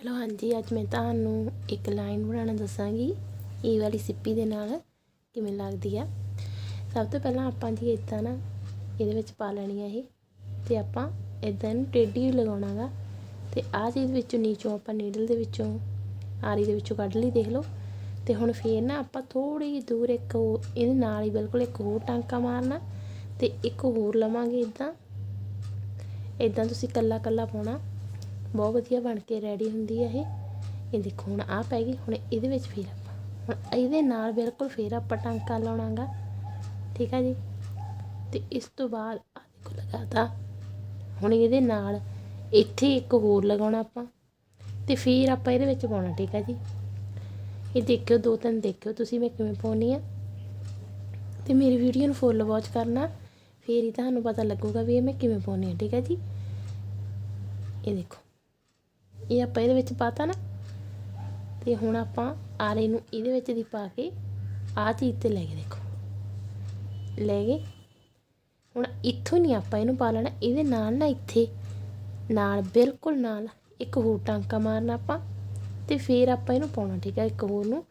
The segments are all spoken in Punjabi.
ਹੈਲੋ, ਹਾਂਜੀ, ਅੱਜ ਮੈਂ ਤੁਹਾਨੂੰ ਇੱਕ ਲਾਈਨ ਬਣਾਉਣਾ ਦੱਸਾਂਗੀ। ਇਹ ਵਾਲੀ ਸਿੱਪੀ ਦੇ ਨਾਲ ਕਿਵੇਂ ਲੱਗਦੀ ਆ। ਸਭ ਤੋਂ ਪਹਿਲਾਂ ਆਪਾਂ ਜੀ ਇਦਾਂ ਨਾ ਇਹਦੇ ਵਿੱਚ ਪਾ ਲੈਣੀ ਆ ਇਹ, ਤੇ ਆਪਾਂ ਇਦਾਂ ਨੂੰ ਟੇਢੀ ਲਗਾਉਣਾਗਾ। ਤੇ ਆਹ ਚੀਜ਼ ਵਿੱਚੋਂ ਨੀਚੋਂ ਆਪਾਂ ਨੀਡਲ ਦੇ ਵਿੱਚੋਂ, ਆਰੀ ਦੇ ਵਿੱਚੋਂ ਕੱਢ ਲਈ, ਦੇਖ ਲਓ। ਤੇ ਹੁਣ ਫੇਰ ਨਾ ਆਪਾਂ ਥੋੜੀ ਦੂਰ ਇੱਕ ਹੋਰ, ਇਹਦੇ ਨਾਲ ਹੀ ਬਿਲਕੁਲ ਇੱਕ ਹੋਰ ਟਾਂਕਾ ਮਾਰਨਾ, ਤੇ ਇੱਕ ਹੋਰ ਲਵਾਂਗੇ ਇਦਾਂ ਇਦਾਂ ਤੁਸੀਂ ਕੱਲਾ ਕੱਲਾ ਪਾਉਣਾ। ਬਹੁਤ ਵਧੀਆ ਬਣ ਕੇ ਰੈਡੀ ਹੁੰਦੀ ਹੈ ਇਹ। ਇਹ ਦੇਖੋ, ਹੁਣ ਆ ਪੈ ਗਈ, ਹੁਣ ਇਹਦੇ ਵਿੱਚ ਫਿਰ ਆਪਾਂ, ਹੁਣ ਇਹਦੇ ਨਾਲ ਬਿਲਕੁਲ ਫਿਰ ਆਪਾਂ ਟਾਂਕਾ ਲਾਉਣਾਗਾ। ਠੀਕ ਹੈ ਜੀ? ਤੇ ਇਸ ਤੋਂ ਬਾਅਦ ਆ ਦੇਖੋ ਲਗਾਤਾ ਹੁਣ ਇਹਦੇ ਨਾਲ ਇੱਥੇ ਇੱਕ ਹੋਰ ਲਗਾਉਣਾ ਆਪਾਂ, ਤੇ ਫਿਰ ਆਪਾਂ ਇਹਦੇ ਵਿੱਚ ਪਾਉਣਾ, ਠੀਕ ਹੈ ਜੀ? ਇਹ ਦੇਖਿਓ, ਦੋ ਤਿੰਨ ਦੇਖਿਓ ਤੁਸੀਂ ਮੈਂ ਕਿਵੇਂ ਪਾਉਣੀ ਆ। ਤੇ ਮੇਰੀ ਵੀਡੀਓ ਨੂੰ ਫੁੱਲ ਵਾਚ ਕਰਨਾ, ਫੇਰ ਹੀ ਤੁਹਾਨੂੰ ਪਤਾ ਲੱਗੂਗਾ ਵੀ ਇਹ ਮੈਂ ਕਿਵੇਂ ਪਾਉਣੀ ਆ, ਠੀਕ ਹੈ ਜੀ? ਇਹ ਦੇਖੋ। ਇਹ ਆਪਾਂ ਇਹਦੇ ਵਿੱਚ ਪਾਤਾ ਨਾ। ਤੇ ਹੁਣ ਆਪਾਂ ਆਰੇ ਨੂੰ ਇਹਦੇ ਵਿੱਚ ਦੀ ਪਾ ਕੇ ਆਹ ਚੀਜ਼ ਤੇ ਲੈ ਕੇ ਦੇਖੋ। ਲੈ ਗਏ। ਹੁਣ ਇੱਥੋਂ ਨਹੀਂ ਆਪਾਂ ਇਹਨੂੰ ਪਾ ਲੈਣਾ। ਇਹਦੇ ਨਾਲ ਨਾ ਇੱਥੇ, ਨਾਲ ਬਿਲਕੁਲ ਨਾਲ ਇੱਕ ਹੋਰ ਟਾਂਕਾ ਮਾਰਨਾ ਆਪਾਂ। ਤੇ ਫਿਰ ਆਪਾਂ ਇਹਨੂੰ ਪਾਉਣਾ, ਠੀਕ ਹੈ ਇੱਕ ਹੋਰ ਨੂੰ।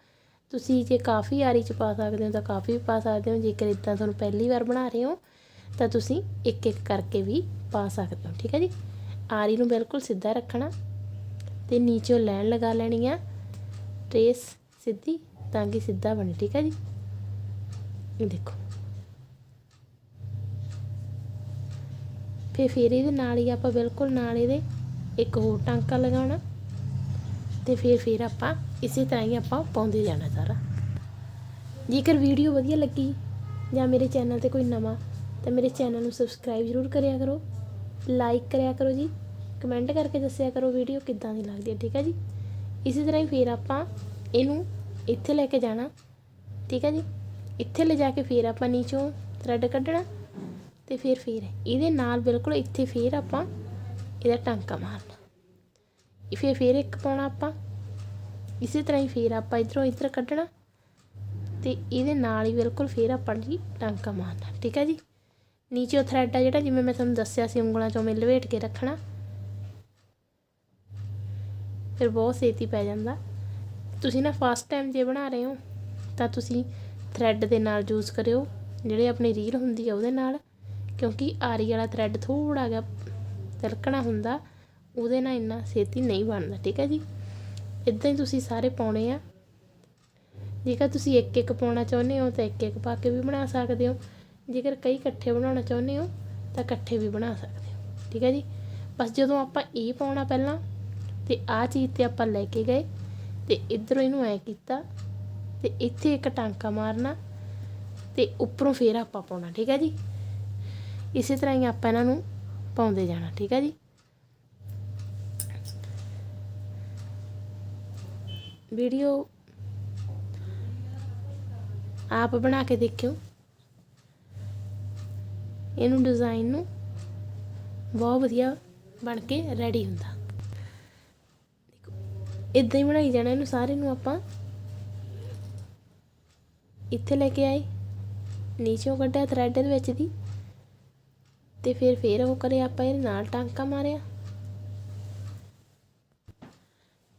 ਤੁਸੀਂ ਜੇ ਕਾਫੀ ਆਰੀ ਚ ਪਾ ਸਕਦੇ ਹੋ ਤਾਂ ਕਾਫੀ ਵੀ ਪਾ ਸਕਦੇ ਹੋ। ਜੇਕਰ ਇਦਾਂ ਤੁਹਾਨੂੰ ਪਹਿਲੀ ਵਾਰ ਬਣਾ ਰਹੇ ਹੋ, ਤਾਂ ਤੁਸੀਂ ਇੱਕ ਇੱਕ ਕਰਕੇ ਵੀ ਪਾ ਸਕਦੇ ਹੋ, ਠੀਕ ਹੈ ਜੀ? ਆਰੀ ਨੂੰ ਬਿਲਕੁਲ ਸਿੱਧਾ ਰੱਖਣਾ। ਤੇ ਨੀਚੋਂ ਲਾਈਨ ਲਗਾ ਲੈਣੀ ਆ ਟ੍ਰੇਸ ਸਿੱਧੀ ਤਾਂ ਕਿ ਸਿੱਧਾ ਬਣੇ, ਠੀਕ ਹੈ ਜੀ? ਇਹ ਦੇਖੋ। ਫੇ ਫਿਰ ਇਹਦੇ ਨਾਲ ਹੀ ਆਪਾਂ ਬਿਲਕੁਲ ਨਾਲ ਇਹਦੇ ਇੱਕ ਹੋਰ ਟਾਂਕਾ ਲਗਾਉਣਾ। ਤੇ ਫਿਰ ਫਿਰ ਆਪਾਂ ਇਸੇ ਤਰ੍ਹਾਂ ਹੀ ਆਪਾਂ ਪਾਉਂਦੇ ਜਾਣਾ ਸਾਰਾ। ਜੇਕਰ ਵੀਡੀਓ ਵਧੀਆ ਲੱਗੀ ਜਾਂ ਮੇਰੇ ਚੈਨਲ ਤੇ ਕੋਈ ਨਵਾਂ, ਤਾਂ ਮੇਰੇ ਚੈਨਲ ਨੂੰ ਸਬਸਕ੍ਰਾਈਬ ਜ਼ਰੂਰ ਕਰਿਆ ਕਰੋ। ਲਾਈਕ ਕਰਿਆ ਕਰੋ ਜੀ। ਕਮੈਂਟ ਕਰਕੇ ਦੱਸਿਆ ਕਰੋ ਵੀਡੀਓ ਕਿੱਦਾਂ ਦੀ ਲੱਗਦੀ ਹੈ, ਠੀਕ ਹੈ ਜੀ? ਇਸੇ ਤਰ੍ਹਾਂ ਹੀ ਫਿਰ ਆਪਾਂ ਇਹਨੂੰ ਇੱਥੇ ਲੈ ਕੇ ਜਾਣਾ, ਠੀਕ ਹੈ ਜੀ? ਇੱਥੇ ਲੈ ਜਾ ਕੇ ਫਿਰ ਆਪਾਂ ਨੀਚੋਂ ਥਰੈਡ ਕੱਢਣਾ ਤੇ ਫਿਰ ਫਿਰ ਇਹਦੇ ਨਾਲ ਬਿਲਕੁਲ ਇੱਥੇ ਫਿਰ ਆਪਾਂ ਇਹਦਾ ਟਾਂਕਾ ਮਾਰਨਾ। ਫਿਰ ਫਿਰ ਇੱਕ ਪਾਉਣਾ ਆਪਾਂ। ਇਸੇ ਤਰ੍ਹਾਂ ਹੀ ਫਿਰ ਆਪਾਂ ਇਧਰੋਂ ਇਧਰ ਕੱਢਣਾ ਤੇ ਇਹਦੇ ਨਾਲ ਹੀ ਬਿਲਕੁਲ ਫਿਰ ਆਪਾਂ ਜੀ ਟਾਂਕਾ ਮਾਰਨਾ, ਠੀਕ ਹੈ ਜੀ? ਨੀਚੇ ਥਰੈਡ ਆ ਜਿਹੜਾ ਜਿਵੇਂ ਮੈਂ ਤੁਹਾਨੂੰ ਦੱਸਿਆ ਸੀ, ਉਂਗਲਾਂ ਚੋਂ ਮੈਂ ਲਵੇਟ ਕੇ ਰੱਖਣਾ। ਫਿਰ ਬਹੁਤ ਛੇਤੀ ਪੈ ਜਾਂਦਾ। ਤੁਸੀਂ ਨਾ ਫਸਟ ਟਾਈਮ ਜੇ ਬਣਾ ਰਹੇ ਹੋ, ਤਾਂ ਤੁਸੀਂ ਥਰੈਡ ਦੇ ਨਾਲ ਯੂਜ਼ ਕਰਿਓ, ਜਿਹੜੇ ਆਪਣੀ ਰੀਲ ਹੁੰਦੀ ਆ ਉਹਦੇ ਨਾਲ, ਕਿਉਂਕਿ ਆਰੀ ਵਾਲਾ ਥਰੈਡ ਥੋੜਾ ਜਿਹਾ ਤਿਲਕਣਾ ਹੁੰਦਾ, ਉਹਦੇ ਨਾਲ ਇੰਨਾ ਛੇਤੀ ਨਹੀਂ ਬਣਦਾ, ਠੀਕ ਹੈ ਜੀ? ਇਦਾਂ ਹੀ ਤੁਸੀਂ ਸਾਰੇ ਪਾਉਣੇ ਆ। ਜੇਕਰ ਤੁਸੀਂ ਇੱਕ ਇੱਕ ਪਾਉਣਾ ਚਾਹੁੰਦੇ ਹੋ, ਤਾਂ ਇੱਕ ਇੱਕ ਪਾ ਕੇ ਵੀ ਬਣਾ ਸਕਦੇ ਹੋ। ਜੇਕਰ ਕਈ ਇਕੱਠੇ ਬਣਾਉਣਾ ਚਾਹੁੰਦੇ ਹੋ, ਤਾਂ ਇਕੱਠੇ ਵੀ ਬਣਾ ਸਕਦੇ ਹੋ, ਠੀਕ ਹੈ ਜੀ? ਬਸ ਜਦੋਂ ਆਪਾਂ ਇਹ ਪਾਉਣਾ ਪਹਿਲਾਂ ਤੇ ਆ ਚੀਜ਼ ਤੇ ਆਪਾਂ ਲੈ ਕੇ ਗਏ ਤੇ ਇਧਰੋਂ ਇਹਨੂੰ ਐ ਕੀਤਾ ਤੇ ਇੱਥੇ ਇੱਕ ਟਾਂਕਾ ਮਾਰਨਾ ਤੇ ਉੱਪਰੋਂ ਫੇਰ ਆਪਾਂ ਪਾਉਣਾ, ਠੀਕ ਹੈ ਜੀ? ਇਸੇ ਤਰ੍ਹਾਂ ਹੀ ਆਪਾਂ ਇਹਨਾਂ ਨੂੰ ਪਾਉਂਦੇ ਜਾਣਾ, ਠੀਕ ਹੈ ਜੀ? ਵੀਡੀਓ ਆਪ ਬਣਾ ਕੇ ਦੇਖਿਓ। ਇਹਨੂੰ ਡਿਜ਼ਾਈਨ ਨੂੰ ਬਹੁਤ ਵਧੀਆ ਬਣ ਕੇ ਰੈਡੀ ਹੁੰਦਾ। ਇਦਾਂ ਹੀ ਬਣਾਈ ਜਾਣਾ ਇਹਨੂੰ ਸਾਰੇ ਨੂੰ ਆਪਾਂ। ਇੱਥੇ ਲੈ ਕੇ ਆਏ। ਨੀਚੋਂ ਕੱਢਿਆ ਥਰੈਡ ਦੇ ਵਿੱਚ ਦੀ। ਤੇ ਫਿਰ ਫੇਰ ਉਹ ਕਰੇ ਆਪਾਂ ਇਹਦੇ ਨਾਲ ਟਾਂਕਾ ਮਾਰਿਆ।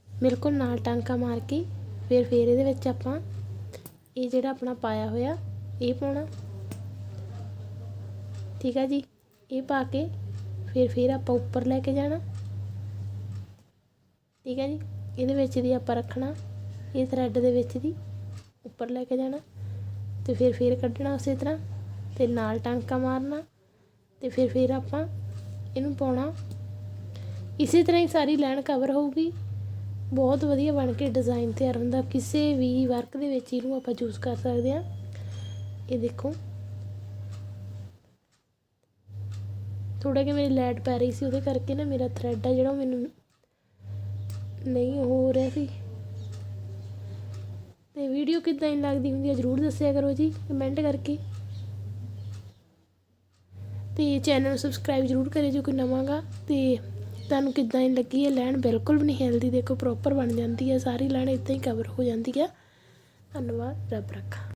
ਬਿਲਕੁਲ ਨਾਲ ਟਾਂਕਾ ਮਾਰ ਕੇ ਫਿਰ ਫੇਰ ਇਹਦੇ ਵਿੱਚ ਆਪਾਂ ਇਹ ਜਿਹੜਾ ਆਪਣਾ ਪਾਇਆ ਹੋਇਆ, ਇਹ ਪਾਉਣਾ। ਠੀਕ ਆ ਜੀ? ਇਹ ਪਾ ਕੇ ਫਿਰ ਫਿਰ ਆਪਾਂ ਉੱਪਰ ਲੈ ਕੇ ਜਾਣਾ। ਠੀਕ ਹੈ ਜੀ? ਇਹਦੇ ਵਿੱਚ ਦੀ ਆਪਾਂ ਰੱਖਣਾ, ਇਹ ਥਰੈਡ ਦੇ ਵਿੱਚ ਦੀ, ਉੱਪਰ ਲੈ ਕੇ ਜਾਣਾ, ਤੇ ਫਿਰ ਫਿਰ ਕੱਢਣਾ ਉਸੇ ਤਰ੍ਹਾਂ, ਤੇ ਨਾਲ ਟਾਂਕਾ ਮਾਰਨਾ, ਤੇ ਫਿਰ ਫਿਰ ਆਪਾਂ ਇਹਨੂੰ ਪਾਉਣਾ। ਇਸੇ ਤਰ੍ਹਾਂ ਹੀ ਸਾਰੀ ਲਾਈਨ ਕਵਰ ਹੋਊਗੀ। ਬਹੁਤ ਵਧੀਆ ਬਣ ਕੇ ਡਿਜ਼ਾਈਨ ਤਿਆਰ ਹੁੰਦਾ। ਕਿਸੇ ਵੀ ਵਰਕ ਦੇ ਵਿੱਚ ਇਹਨੂੰ ਆਪਾਂ ਯੂਜ਼ ਕਰ ਸਕਦੇ ਆ ਇਹ ਦੇਖੋ। ਥੋੜਾ ਕਿ ਮੇਰੀ ਲਾਈਟ ਪੈ ਰਹੀ ਸੀ, ਉਹਦੇ ਕਰਕੇ ਨਾ ਮੇਰਾ ਥਰੈਡ ਆ ਜਿਹੜਾ ਮੈਨੂੰ ਨਹੀਂ ਹੋ ਰਿਹਾ ਸੀ। ਤੇ ਵੀਡੀਓ ਕਿੱਦਾਂ ਹੀ ਲੱਗਦੀ ਹੁੰਦੀ ਹੈ ਜਰੂਰ ਦੱਸਿਆ ਕਰੋ ਜੀ ਕਮੈਂਟ ਕਰਕੇ। ਤੇ ਚੈਨਲ ਨੂੰ ਸਬਸਕ੍ਰਾਈਬ ਜਰੂਰ ਕਰਿਓ ਜੇ ਕੋਈ ਨਵਾਂਗਾ ਤੇ ਤੁਹਾਨੂੰ ਕਿੱਦਾਂ ਹੀ ਲੱਗੀ ਹੈ ਲੈਣ, ਬਿਲਕੁਲ ਵੀ ਨਹੀਂ ਹੈਲਦੀ ਦੇਖੋ ਪ੍ਰੋਪਰ ਬਣ ਜਾਂਦੀ ਹੈ ਸਾਰੀ ਲੈਣ ਇਦਾਂ ਹੀ ਕਵਰ ਹੋ ਜਾਂਦੀ ਹੈ ਧੰਨਵਾਦ, ਰੱਬ ਰੱਖਾ।